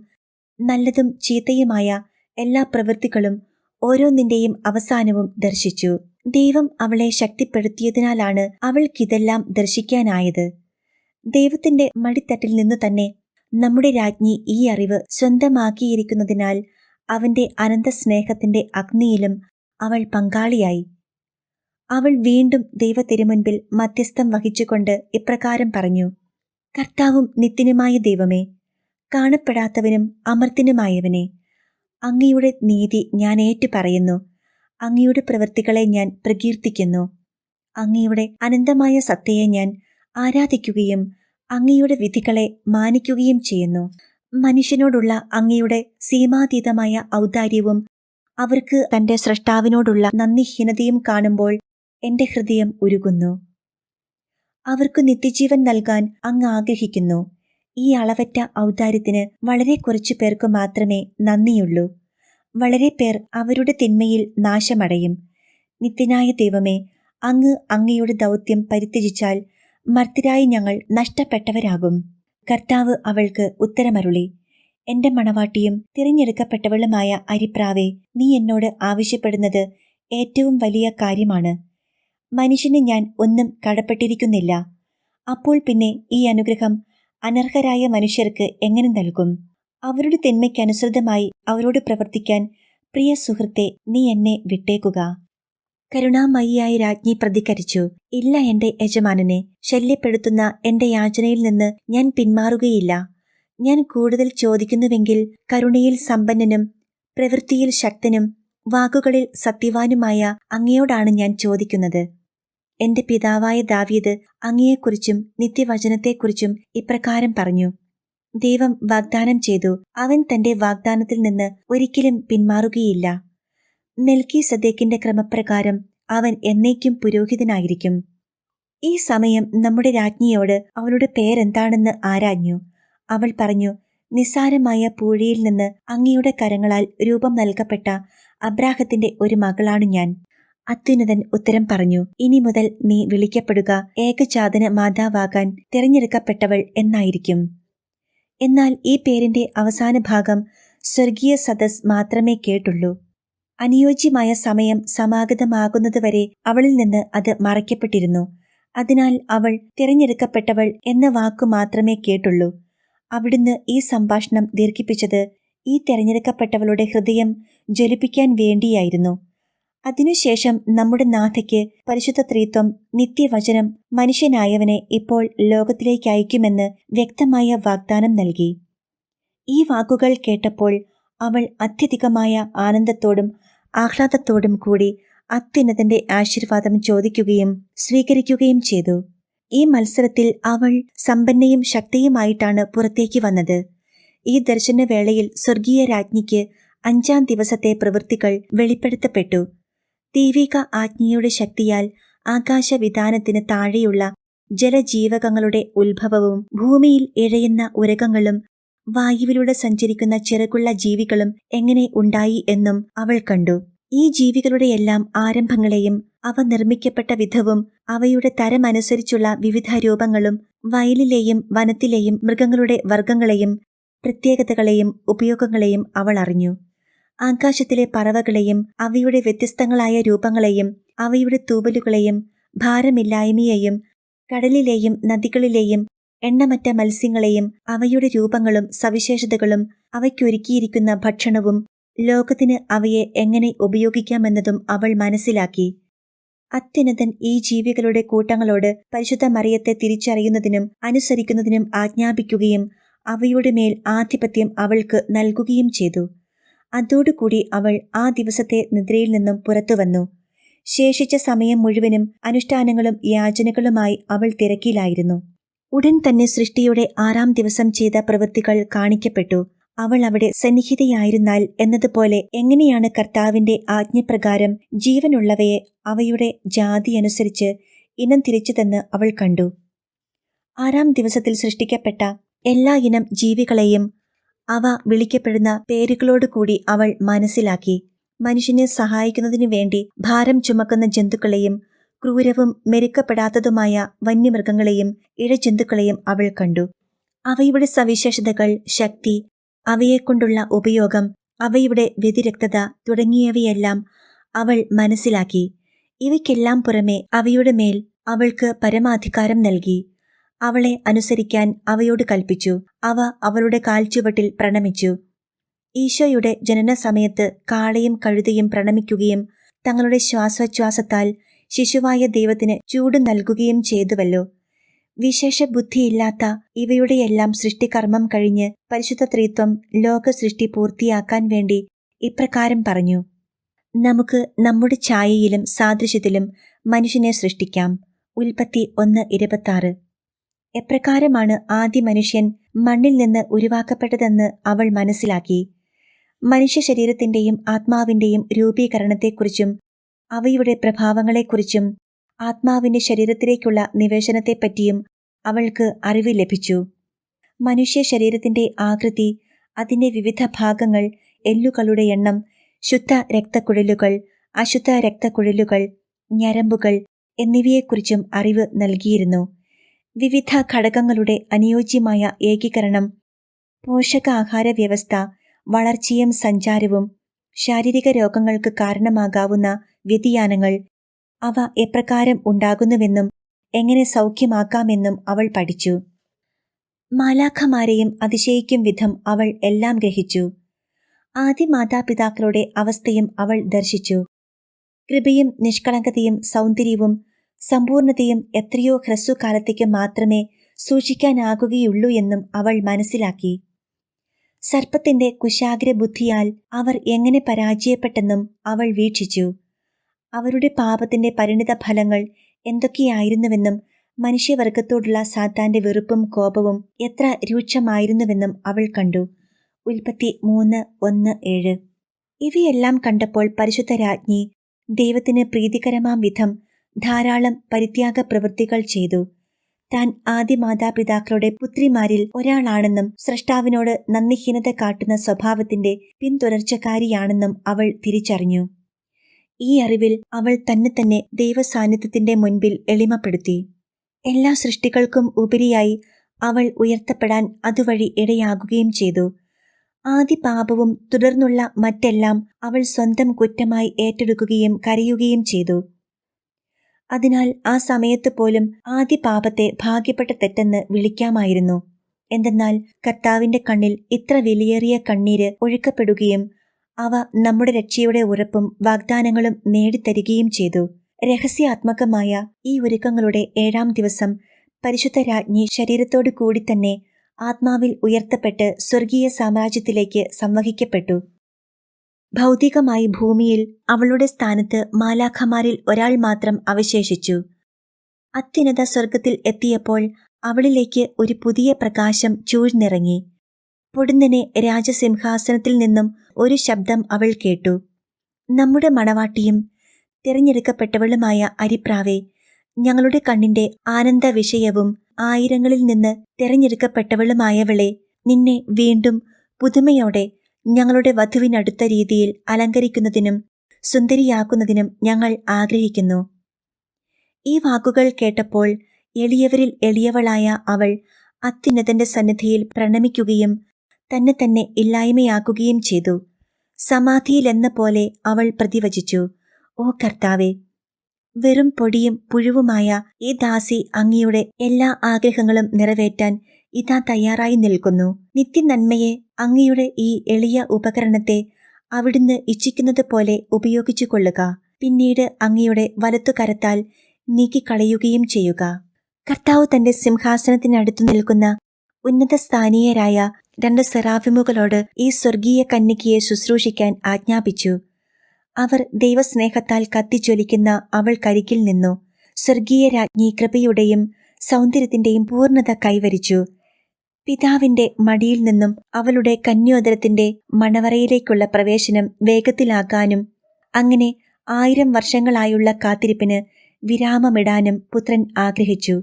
നല്ലതും ചീത്തയുമായ എല്ലാ പ്രവൃത്തികളും ഓരോന്നിന്റെയും അവസാനവും ദർശിച്ചു. ദൈവം അവളെ ശക്തിപ്പെടുത്തിയതിനാലാണ് അവൾക്കിതെല്ലാം ദർശിക്കാനായത്. ദൈവത്തിന്റെ മടിത്തട്ടിൽ നിന്ന് തന്നെ നമ്മുടെ രാജ്ഞി ഈ അറിവ് സ്വന്തമാക്കിയിരിക്കുന്നതിനാൽ അവന്റെ അനന്ത സ്നേഹത്തിന്റെ അഗ്നിയിലും അവൾ പങ്കാളിയായി. അവൾ വീണ്ടും ദൈവത്തിരുമുൻപിൽ മധ്യസ്ഥം വഹിച്ചുകൊണ്ട് ഇപ്രകാരം പറഞ്ഞു കർത്താവും നിത്യനുമായ ദൈവമേ കാണപ്പെടാത്തവനും അമർത്തിനുമായവനെ അങ്ങയുടെ നീതി ഞാൻ ഏറ്റു പറയുന്നു. അങ്ങയുടെ പ്രവൃത്തികളെ ഞാൻ പ്രകീർത്തിക്കുന്നു. അങ്ങയുടെ അനന്തമായ സത്യയെ ഞാൻ ആരാധിക്കുകയും അങ്ങയുടെ വിധികളെ മാനിക്കുകയും ചെയ്യുന്നു. മനുഷ്യനോടുള്ള അങ്ങയുടെ സീമാതീതമായ ഔദാര്യവും അവർക്ക് തന്റെ സ്രഷ്ടാവിനോടുള്ള നന്ദിഹീനതയും കാണുമ്പോൾ എന്റെ ഹൃദയം ഉരുകുന്നു. അവർക്ക് നിത്യജീവൻ നൽകാൻ അങ്ങ് ആഗ്രഹിക്കുന്നു. ഈ അളവറ്റ ഔദാര്യത്തിന് വളരെ കുറച്ചു പേർക്ക് മാത്രമേ നന്ദിയുള്ളൂ. വളരെ പേർ അവരുടെ തിന്മയിൽ നാശമടയും. നിത്യനായ ദൈവമേ അങ്ങ് അങ്ങയുടെ ദൗത്യം പരിത്യജിച്ചാൽ മർത്തിരായി ഞങ്ങൾ നഷ്ടപ്പെട്ടവരാകും. കർത്താവ് അവൾക്ക് ഉത്തരമരുളി. എന്റെ മണവാട്ടിയും തിരഞ്ഞെടുക്കപ്പെട്ടവളുമായ അരിപ്രാവെ നീ എന്നോട് ആവശ്യപ്പെടുന്നത് ഏറ്റവും വലിയ കാര്യമാണ്. മനുഷ്യന് ഞാൻ ഒന്നും കടപ്പെട്ടിരിക്കുന്നില്ല. അപ്പോൾ പിന്നെ ഈ അനുഗ്രഹം അനർഹരായ മനുഷ്യർക്ക് എങ്ങനെ നൽകും? അവരുടെ തിന്മയ്ക്കനുസൃതമായി അവരോട് പ്രവർത്തിക്കാൻ പ്രിയ സുഹൃത്തെ നീ എന്നെ വിട്ടേക്കുക. കരുണാമയിയായ രാജ്ഞി പ്രതികരിച്ചു ഇല്ല എന്റെ യജമാനനെ ശല്യപ്പെടുത്തുന്ന എന്റെ യാചനയിൽ നിന്ന് ഞാൻ പിന്മാറുകയില്ല. ഞാൻ കൂടുതൽ ചോദിക്കുന്നുവെങ്കിൽ കരുണയിൽ സമ്പന്നനും പ്രവൃത്തിയിൽ ശക്തനും വാക്കുകളിൽ സത്യവാനുമായ അങ്ങയോടാണ് ഞാൻ ചോദിക്കുന്നത്. എന്റെ പിതാവായ ദാവീദ് അങ്ങയെക്കുറിച്ചും നിത്യവചനത്തെക്കുറിച്ചും ഇപ്രകാരം പറഞ്ഞു. ദൈവം വാഗ്ദാനം ചെയ്തു. അവൻ തന്റെ വാഗ്ദാനത്തിൽ നിന്ന് ഒരിക്കലും പിന്മാറുകയില്ല. നെൽക്കി സദേക്കിന്റെ ക്രമപ്രകാരം അവൻ എന്നേക്കും പുരോഹിതനായിരിക്കും. ഈ സമയം നമ്മുടെ രാജ്ഞിയോട് അവളുടെ പേരെന്താണെന്ന് ആരാഞ്ഞു. അവൾ പറഞ്ഞു നിസ്സാരമായ പൂഴിയിൽ നിന്ന് അങ്ങയുടെ കരങ്ങളാൽ രൂപം നൽകപ്പെട്ട അബ്രാഹത്തിന്റെ ഒരു മകളാണ് ഞാൻ. അത്യുന്നതൻ ഉത്തരം പറഞ്ഞു ഇനി മുതൽ നീ വിളിക്കപ്പെടുക ഏകജാതന മാതാവാകാൻ തിരഞ്ഞെടുക്കപ്പെട്ടവൾ എന്നായിരിക്കും. എന്നാൽ ഈ പേരിന്റെ അവസാന ഭാഗം സ്വർഗീയ സദസ് മാത്രമേ കേട്ടുള്ളൂ. അനുയോജ്യമായ സമയം സമാഗതമാകുന്നതുവരെ അവളിൽ നിന്ന് അത് മറയ്ക്കപ്പെട്ടിരുന്നു. അതിനാൽ അവൾ തിരഞ്ഞെടുക്കപ്പെട്ടവൾ എന്ന വാക്കു മാത്രമേ കേട്ടുള്ളൂ. അവിടുന്ന് ഈ സംഭാഷണം ദീർഘിപ്പിച്ചത് ഈ തിരഞ്ഞെടുക്കപ്പെട്ടവളുടെ ഹൃദയം ജ്വലിപ്പിക്കാൻ വേണ്ടിയായിരുന്നു. അതിനുശേഷം നമ്മുടെ നാഥയ്ക്ക് പരിശുദ്ധ ത്രീത്വം നിത്യവചനം മനുഷ്യനായവനെ ഇപ്പോൾ ലോകത്തിലേക്ക് അയക്കുമെന്ന് വ്യക്തമായ വാഗ്ദാനം നൽകി. ഈ വാക്കുകൾ കേട്ടപ്പോൾ അവൾ അത്യധികമായ ആനന്ദത്തോടും ആഹ്ലാദത്തോടും കൂടി അത്യുന്നതന്റെ ആശീർവാദം ചോദിക്കുകയും സ്വീകരിക്കുകയും ചെയ്തു. ഈ മത്സരത്തിൽ അവൾ സമ്പന്നയും ശക്തിയുമായിട്ടാണ് പുറത്തേക്ക് വന്നത്. ഈ ദർശനവേളയിൽ സ്വർഗീയ രാജ്ഞിക്ക് അഞ്ചാം ദിവസത്തെ പ്രവൃത്തികൾ വെളിപ്പെടുത്തപ്പെട്ടു. ദൈവിക ആജ്ഞയുടെ ശക്തിയാൽ ആകാശവിധാനത്തിന് താഴെയുള്ള ജലജീവകങ്ങളുടെ ഉത്ഭവവും ഭൂമിയിൽ ഇഴയുന്ന ഉരകങ്ങളും വായുവിലൂടെ സഞ്ചരിക്കുന്ന ചെറുകുള്ള ജീവികളും എങ്ങനെ ഉണ്ടായി എന്നും അവൾ കണ്ടു. ഈ ജീവികളുടെയെല്ലാം ആരംഭങ്ങളെയും അവ നിർമ്മിക്കപ്പെട്ട വിധവും അവയുടെ തരമനുസരിച്ചുള്ള വിവിധ രൂപങ്ങളും വയലിലെയും വനത്തിലെയും മൃഗങ്ങളുടെ വർഗങ്ങളെയും പ്രത്യേകതകളെയും ഉപയോഗങ്ങളെയും അവൾ അറിഞ്ഞു. ആകാശത്തിലെ പറവകളെയും അവയുടെ വ്യത്യസ്തങ്ങളായ രൂപങ്ങളെയും അവയുടെ തൂവലുകളെയും ഭാരമില്ലായ്മയെയും കടലിലെയും നദികളിലെയും എണ്ണമറ്റ മത്സ്യങ്ങളെയും അവയുടെ രൂപങ്ങളും സവിശേഷതകളും അവയ്ക്കൊരുക്കിയിരിക്കുന്ന ഭക്ഷണവും ലോകത്തിന് അവയെ എങ്ങനെ ഉപയോഗിക്കാമെന്നതും അവൾ മനസ്സിലാക്കി. അത്യുന്നതൻ ഈ ജീവികളുടെ കൂട്ടങ്ങളോട് പരിശുദ്ധ മറിയത്തെ തിരിച്ചറിയുന്നതിനും അനുസരിക്കുന്നതിനും ആജ്ഞാപിക്കുകയും അവയുടെ മേൽ ആധിപത്യം അവൾക്ക് നൽകുകയും ചെയ്തു. അതോടുകൂടി അവൾ ആ ദിവസത്തെ നിദ്രയിൽ നിന്നും പുറത്തുവന്നു. ശേഷിച്ച സമയം മുഴുവനും അനുഷ്ഠാനങ്ങളും യാചനകളുമായി അവൾ തിരക്കിലായിരുന്നു. ഉടൻ തന്നെ സൃഷ്ടിയുടെ ആറാം ദിവസം ചെയ്ത പ്രവൃത്തികൾ കാണിക്കപ്പെട്ടു. അവൾ അവിടെ സന്നിഹിതയായിരുന്നാൽ എന്നതുപോലെ എങ്ങനെയാണ് കർത്താവിന്റെ ആജ്ഞപ്രകാരം ജീവനുള്ളവയെ അവയുടെ ജാതി അനുസരിച്ച് ഇനം തിരിച്ചതെന്ന് അവൾ കണ്ടു. ആറാം ദിവസത്തിൽ സൃഷ്ടിക്കപ്പെട്ട എല്ലാ ഇനം ജീവികളെയും അവ വിളിക്കപ്പെടുന്ന പേരുകളോടുകൂടി അവൾ മനസ്സിലാക്കി. മനുഷ്യനെ സഹായിക്കുന്നതിനു വേണ്ടി ഭാരം ചുമക്കുന്ന ജന്തുക്കളെയും ക്രൂരവും മെരുക്കപ്പെടാത്തതുമായ വന്യമൃഗങ്ങളെയും ഇഴജന്തുക്കളെയും അവൾ കണ്ടു. അവയുടെ സവിശേഷതകൾ ശക്തി അവയെക്കൊണ്ടുള്ള ഉപയോഗം അവയുടെ വ്യതിരക്തത തുടങ്ങിയവയെല്ലാം അവൾ മനസ്സിലാക്കി. ഇവയ്ക്കെല്ലാം പുറമെ അവയുടെ മേൽ അവൾക്ക് പരമാധികാരം നൽകി. അവളെ അനുസരിക്കാൻ അവയോട് കൽപ്പിച്ചു. അവ അവളുടെ കാൽച്ചുവട്ടിൽ പ്രണമിച്ചു. ഈശോയുടെ ജനന സമയത്ത് കാളയും കഴുതയും പ്രണമിക്കുകയും തങ്ങളുടെ ശ്വാസോച്ഛ്വാസത്താൽ ശിശുവായ ദൈവത്തിന് ചൂട് നൽകുകയും ചെയ്തുവല്ലോ. വിശേഷ ബുദ്ധിയില്ലാത്ത ഇവയുടെയെല്ലാം സൃഷ്ടികർമ്മം കഴിഞ്ഞ് പരിശുദ്ധ ത്രിത്വം ലോക സൃഷ്ടി പൂർത്തിയാക്കാൻ വേണ്ടി ഇപ്രകാരം പറഞ്ഞു. നമുക്ക് നമ്മുടെ ഛായയിലും സാദൃശ്യത്തിലും മനുഷ്യനെ സൃഷ്ടിക്കാം. ഉൽപ്പത്തി ഒന്ന് ഇരുപത്താറ്. എപ്രകാരമാണ് ആദ്യ മനുഷ്യൻ മണ്ണിൽ നിന്ന് ഉരുവാക്കപ്പെട്ടതെന്ന് അവൾ മനസ്സിലാക്കി. മനുഷ്യ ശരീരത്തിന്റെയും ആത്മാവിന്റെയും രൂപീകരണത്തെക്കുറിച്ചും അവയുടെ പ്രഭാവങ്ങളെക്കുറിച്ചും ആത്മാവിന്റെ ശരീരത്തിലേക്കുള്ള നിവേശനത്തെപ്പറ്റിയും അവൾക്ക് അറിവ് ലഭിച്ചു. മനുഷ്യ ശരീരത്തിന്റെ ആകൃതി അതിന്റെ വിവിധ ഭാഗങ്ങൾ എല്ലുകളുടെ എണ്ണം ശുദ്ധ രക്തക്കുഴലുകൾ അശുദ്ധ രക്തക്കുഴലുകൾ ഞരമ്പുകൾ എന്നിവയെക്കുറിച്ചും അറിവ് നൽകിയിരുന്നു. വിവിധ ഘടകങ്ങളുടെ അനുയോജ്യമായ ഏകീകരണം പോഷകാഹാര വ്യവസ്ഥ വളർച്ചയും സഞ്ചാരവും ശാരീരിക രോഗങ്ങൾക്ക് കാരണമാകാവുന്ന വ്യതിയാനങ്ങൾ അവ എപ്രകാരം ഉണ്ടാകുന്നുവെന്നും എങ്ങനെ സൗഖ്യമാക്കാമെന്നും അവൾ പഠിച്ചു. മാലാഖമാരെയും അതിശയിക്കും വിധം അവൾ എല്ലാം ഗ്രഹിച്ചു. ആദ്യ മാതാപിതാക്കളുടെ അവസ്ഥയും അവൾ ദർശിച്ചു. കൃപയും നിഷ്കളങ്കതയും സൗന്ദര്യവും സമ്പൂർണതയും എത്രയോ ഹ്രസ്വകാലത്തേക്ക് മാത്രമേ സൂക്ഷിക്കാനാകുകയുള്ളൂ എന്നും അവൾ മനസ്സിലാക്കി. സർപ്പത്തിന്റെ കുശാഗ്ര ബുദ്ധിയാൽ അവർ എങ്ങനെ പരാജയപ്പെട്ടെന്നും അവൾ വീക്ഷിച്ചു. അവരുടെ പാപത്തിന്റെ പരിണിത ഫലങ്ങൾ എന്തൊക്കെയായിരുന്നുവെന്നും മനുഷ്യവർഗത്തോടുള്ള സാത്താന്റെ വെറുപ്പും കോപവും എത്ര രൂക്ഷമായിരുന്നുവെന്നും അവൾ കണ്ടു. ഉൽപ്പത്തി മൂന്ന് ഒന്ന് ഏഴ്. ഇവയെല്ലാം കണ്ടപ്പോൾ പരിശുദ്ധ രാജ്ഞി ദൈവത്തിന് പ്രീതികരമാം വിധം ധാരാളം പരിത്യാഗ പ്രവൃത്തികൾ ചെയ്തു. താൻ ആദ്യ മാതാപിതാക്കളുടെ പുത്രിമാരിൽ ഒരാളാണെന്നും സൃഷ്ടാവിനോട് നന്ദിഹീനത കാട്ടുന്ന സ്വഭാവത്തിന്റെ പിന്തുടർച്ചക്കാരിയാണെന്നും അവൾ തിരിച്ചറിഞ്ഞു. ഈ അറിവിൽ അവൾ തന്നെ തന്നെ ദൈവസാന്നിധ്യത്തിന്റെ മുൻപിൽ എളിമപ്പെടുത്തി. എല്ലാ സൃഷ്ടികൾക്കും ഉപരിയായി അവൾ ഉയർത്തപ്പെടാൻ അതുവഴി ഇടയാകുകയും ചെയ്തു. ആദ്യ പാപവും തുടർന്നുള്ള മറ്റെല്ലാം അവൾ സ്വന്തം കുറ്റമായി ഏറ്റെടുക്കുകയും കരയുകയും ചെയ്തു. അതിനാൽ ആ സമയത്ത് പോലും ആദ്യ പാപത്തെ ഭാഗ്യപ്പെട്ട തെറ്റെന്ന് വിളിക്കാമായിരുന്നു. എന്തെന്നാൽ കർത്താവിന്റെ കണ്ണിൽ ഇത്ര വിലയേറിയ കണ്ണീര് ഒഴുക്കപ്പെടുകയും അവ നമ്മുടെ രക്ഷയുടെ ഉറപ്പും വാഗ്ദാനങ്ങളും നേടിത്തരികയും ചെയ്തു. രഹസ്യാത്മകമായ ഈ ഒരുക്കങ്ങളുടെ ഏഴാം ദിവസം പരിശുദ്ധ രാജ്ഞി ശരീരത്തോടു കൂടി തന്നെ ആത്മാവിൽ ഉയർത്തപ്പെട്ട് സ്വർഗീയ സാമ്രാജ്യത്തിലേക്ക് സംവഹിക്കപ്പെട്ടു. ഭൗതികമായി ഭൂമിയിൽ അവളുടെ സ്ഥാനത്ത് മാലാഖമാരിൽ ഒരാൾ മാത്രം അവശേഷിച്ചു. അത്യുന്നത സ്വർഗത്തിൽ എത്തിയപ്പോൾ അവളിലേക്ക് ഒരു പുതിയ പ്രകാശം ചൂഴ്ന്നിറങ്ങി. പൊടുന്നനെ രാജസിംഹാസനത്തിൽ നിന്നും ഒരു ശബ്ദം അവൾ കേട്ടു. നമ്മുടെ മണവാട്ടിയും തിരഞ്ഞെടുക്കപ്പെട്ടവളുമായ അരിപ്രാവെ ഞങ്ങളുടെ കണ്ണിന്റെ ആനന്ദ വിഷയവും ആയിരങ്ങളിൽ നിന്ന് തിരഞ്ഞെടുക്കപ്പെട്ടവളുമായവളെ നിന്നെ വീണ്ടും പുതുമയോടെ ഞങ്ങളുടെ വധുവിനടുത്ത രീതിയിൽ അലങ്കരിക്കുന്നതിനും സുന്ദരിയാക്കുന്നതിനും ഞങ്ങൾ ആഗ്രഹിക്കുന്നു. ഈ വാക്കുകൾ കേട്ടപ്പോൾ എളിയവരിൽ എളിയവളായ അവൾ അത്യുന്നതന്റെ സന്നിധിയിൽ പ്രണമിക്കുകയും തന്നെ തന്നെ ഇല്ലായ്മയാക്കുകയും ചെയ്തു. സമാധിയിലെന്ന പോലെ അവൾ പ്രതിവചിച്ചു ഓ കർത്താവെ വെറും പൊടിയും പുഴുവുമായ ഈ ദാസി അങ്ങയുടെ എല്ലാ ആഗ്രഹങ്ങളും നിറവേറ്റാൻ ഇതാ തയ്യാറായി നിൽക്കുന്നു. നിത്യനന്മയെ അങ്ങയുടെ ഈ എളിയ ഉപകരണത്തെ അവിടുന്ന് ഇച്ഛിക്കുന്നത് പോലെ ഉപയോഗിച്ചു കൊള്ളുക പിന്നീട് അങ്ങയുടെ വലത്തു കരത്താൽ നീക്കിക്കളയുകയും ചെയ്യുക. കർത്താവ് തന്റെ സിംഹാസനത്തിനടുത്തു നിൽക്കുന്ന ഉന്നത സ്ഥാനീയരായ രണ്ട് സെറാഫിമുകളോട് ഈ സ്വർഗീയ കന്യകയെ ശുശ്രൂഷിക്കാൻ ആജ്ഞാപിച്ചു. അവർ ദൈവസ്നേഹത്താൽ കത്തിജ്വലിക്കുന്ന കരിക്കിൽ നിന്നു സ്വർഗീയ രാജ്ഞി കൃപയുടെയും സൗന്ദര്യത്തിന്റെയും പൂർണത കൈവരിച്ചു. പിതാവിന്റെ മടിയിൽ നിന്നും അവളുടെ കന്യോദരത്തിന്റെ മണവറയിലേക്കുള്ള പ്രവേശനം വേഗത്തിലാക്കാനും അങ്ങനെ ആയിരം വർഷങ്ങളായുള്ള കാത്തിരിപ്പിന് വിരാമമിടാനും പുത്രൻ ആഗ്രഹിച്ചു.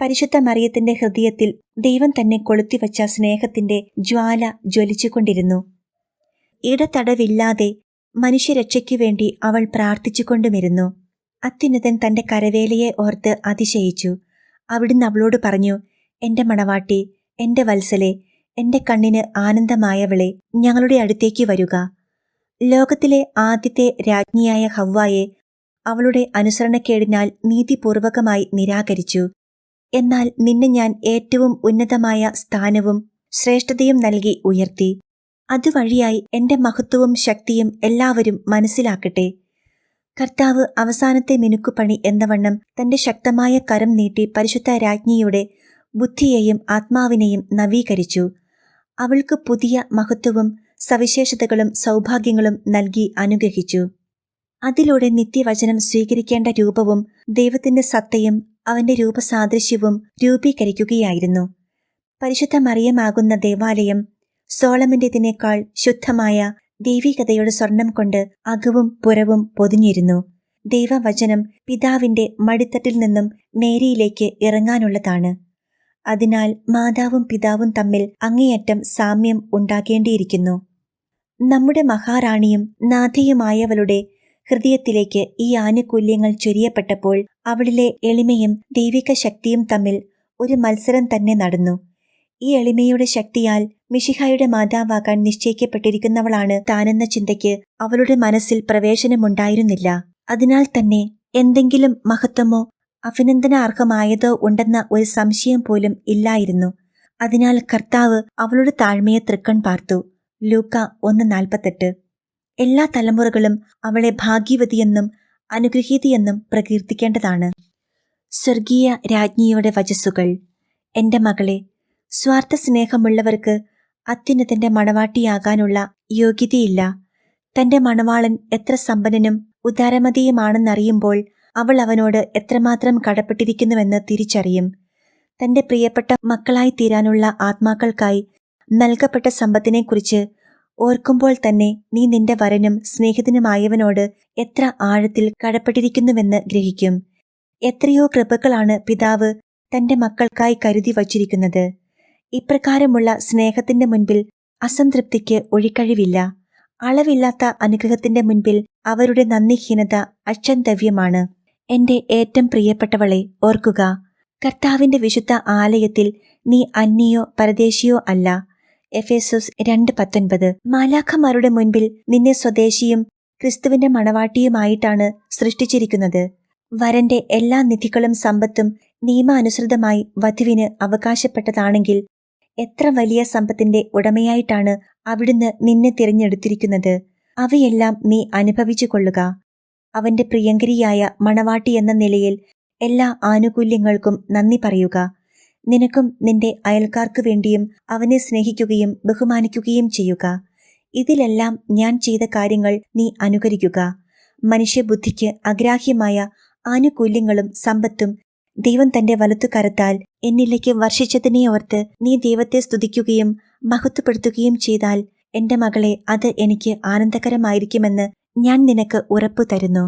പരിശുദ്ധ മറിയത്തിന്റെ ഹൃദയത്തിൽ ദൈവം തന്നെ കൊളുത്തിവച്ച സ്നേഹത്തിന്റെ ജ്വാല ജ്വലിച്ചുകൊണ്ടിരുന്നു. ഇടതടവില്ലാതെ മനുഷ്യരക്ഷയ്ക്കു വേണ്ടി അവൾ പ്രാർത്ഥിച്ചുകൊണ്ടുമിരുന്നു. അത്യുന്നതൻ തന്റെ കരവേലയെ ഓർത്ത് അതിശയിച്ചു. അവിടുന്ന് അവളോട് പറഞ്ഞു എന്റെ മണവാട്ടി എന്റെ വത്സലെ എന്റെ കണ്ണിന് ആനന്ദമായവളെ ഞങ്ങളുടെ അടുത്തേക്ക് വരുക. ലോകത്തിലെ ആദ്യത്തെ രാജ്ഞിയായ ഹവ്വായെ അവളുടെ അനുസരണക്കേടിനാൽ നീതിപൂർവകമായി നിരാകരിച്ചു. എന്നാൽ നിന്നെ ഞാൻ ഏറ്റവും ഉന്നതമായ സ്ഥാനവും ശ്രേഷ്ഠതയും നൽകി ഉയർത്തി. അതുവഴിയായി എന്റെ മഹത്വവും ശക്തിയും എല്ലാവരും മനസ്സിലാക്കട്ടെ. കർത്താവ് അവസാനത്തെ മിനുക്കുപണി എന്നവണ്ണം തന്റെ ശക്തമായ കരം നീട്ടി പരിശുദ്ധ രാജ്ഞിയുടെ ബുദ്ധിയെയും ആത്മാവിനെയും നവീകരിച്ചു. അവൾക്ക് പുതിയ മഹത്വവും സവിശേഷതകളും സൗഭാഗ്യങ്ങളും നൽകി അനുഗ്രഹിച്ചു. അതിലൂടെ നിത്യവചനം സ്വീകരിക്കേണ്ട രൂപവും ദൈവത്തിന്റെ സത്തയും അവന്റെ രൂപസാദൃശ്യവും രൂപീകരിക്കുകയായിരുന്നു. പരിശുദ്ധ മറിയമാകുന്ന ദേവാലയം സോളമിന്റെതിനേക്കാൾ ശുദ്ധമായ ദൈവികതയുടെ സ്വർണം കൊണ്ട് അകവും പുറവും പൊതിഞ്ഞിരുന്നു. ദൈവവചനം പിതാവിന്റെ മടിത്തട്ടിൽ നിന്നും മേരിയിലേക്ക് ഇറങ്ങാനുള്ളതാണ്. അതിനാൽ മാതാവും പിതാവും തമ്മിൽ അങ്ങേയറ്റം സാമ്യം ഉണ്ടാകേണ്ടിയിരിക്കുന്നു. നമ്മുടെ മഹാറാണിയും നാഥിയുമായവളുടെ ഹൃദയത്തിലേക്ക് ഈ ആനുകൂല്യങ്ങൾ ചൊരിയപ്പെട്ടപ്പോൾ അവളിലെ എളിമയും ദൈവിക ശക്തിയും തമ്മിൽ ഒരു മത്സരം തന്നെ നടന്നു. ഈ എളിമയുടെ ശക്തിയാൽ മിഷിഹായുടെ മാതാവാകാൻ നിശ്ചയിക്കപ്പെട്ടിരിക്കുന്നവളാണ് താനെന്ന ചിന്തയ്ക്ക് അവളുടെ മനസ്സിൽ പ്രവേശനമുണ്ടായിരുന്നില്ല. അതിനാൽ തന്നെ എന്തെങ്കിലും മഹത്വമോ അഭിനന്ദനാർഹമായതോ ഉണ്ടെന്ന ഒരു സംശയം പോലും ഇല്ലായിരുന്നു. അതിനാൽ കർത്താവ് അവളുടെ താഴ്മയെ തൃക്കൺ പാർത്തു. ലൂക്ക ഒന്ന് നാൽപ്പത്തെട്ട്. എല്ലാ തലമുറകളും അവളെ ഭാഗ്യവതിയെന്നും അനുഗ്രഹീതിയെന്നും പ്രകീർത്തിക്കേണ്ടതാണ്. സ്വർഗീയ രാജ്ഞിയുടെ വചസ്സുകൾ. എന്റെ മകളെ സ്വാർത്ഥ സ്നേഹമുള്ളവർക്ക് അത്യുന്നതന്റെ മണവാട്ടിയാകാനുള്ള യോഗ്യതയില്ല. തന്റെ മണവാളൻ എത്ര സമ്പന്നനും ഉദാരമതിയുമാണെന്നറിയുമ്പോൾ അവൾ അവനോട് എത്രമാത്രം കടപ്പെട്ടിരിക്കുന്നുവെന്ന് തിരിച്ചറിയും. തന്റെ പ്രിയപ്പെട്ട മക്കളായി തീരാനുള്ള ആത്മാക്കൾക്കായി നൽകപ്പെട്ട സമ്പത്തിനെക്കുറിച്ച് ഓർക്കുമ്പോൾ തന്നെ നീ നിന്റെ വരനും സ്നേഹിതനുമായവനോട് എത്ര ആഴത്തിൽ കടപ്പെട്ടിരിക്കുന്നുവെന്ന് ഗ്രഹിക്കും. എത്രയോ കൃപകളാണ് പിതാവ് തന്റെ മക്കൾക്കായി കരുതി വച്ചിരിക്കുന്നത്. ഇപ്രകാരമുള്ള സ്നേഹത്തിന്റെ മുൻപിൽ അസംതൃപ്തിക്ക് ഒഴിക്കഴിവില്ല. അളവില്ലാത്ത അനുഗ്രഹത്തിന്റെ മുൻപിൽ അവരുടെ നന്ദിഹീനത അക്ഷന്തവ്യമാണ് എന്റെ ഏറ്റവും പ്രിയപ്പെട്ടവളെ ഓർക്കുക. കർത്താവിന്റെ വിശുദ്ധ ആലയത്തിൽ നീ അന്യയോ പരദേശിയോ അല്ല. എഫേസോസ് രണ്ട് പത്തൊൻപത്. മാലാഖമാരുടെ മുൻപിൽ നിന്നെ സ്വദേശിയും ക്രിസ്തുവിന്റെ മണവാട്ടിയുമായിട്ടാണ് സൃഷ്ടിച്ചിരിക്കുന്നത്. വരന്റെ എല്ലാ നിധികളും സമ്പത്തും നിയമാനുസൃതമായി വധുവിന് അവകാശപ്പെട്ടതാണെങ്കിൽ എത്ര വലിയ സമ്പത്തിന്റെ ഉടമയായിട്ടാണ് അവിടുന്ന് നിന്നെ തിരഞ്ഞെടുത്തിരിക്കുന്നത്. അവയെല്ലാം നീ അനുഭവിച്ചു കൊള്ളുക. അവന്റെ പ്രിയങ്കരിയായ മണവാട്ടി എന്ന നിലയിൽ എല്ലാ ആനുകൂല്യങ്ങൾക്കും നന്ദി പറയുക. നിനക്കും നിന്റെ അയൽക്കാർക്കു വേണ്ടിയും അവനെ സ്നേഹിക്കുകയും ബഹുമാനിക്കുകയും ചെയ്യുക. ഇതിലെല്ലാം ഞാൻ ചെയ്ത കാര്യങ്ങൾ നീ അനുകരിക്കുക. മനുഷ്യബുദ്ധിക്ക് അഗ്രാഹ്യമായ ആനുകൂല്യങ്ങളും സമ്പത്തും ദൈവം തന്റെ വലത്തു കരത്താൽ എന്നിലേക്ക് വർഷിച്ചതിനെ ഓർത്ത് നീ ദൈവത്തെ സ്തുതിക്കുകയും മഹത്വപ്പെടുത്തുകയും ചെയ്താൽ എന്റെ മകളെ അത് എനിക്ക് ആനന്ദകരമായിരിക്കുമെന്ന് ഞാൻ നിനക്ക് ഉറപ്പു തരുന്നു.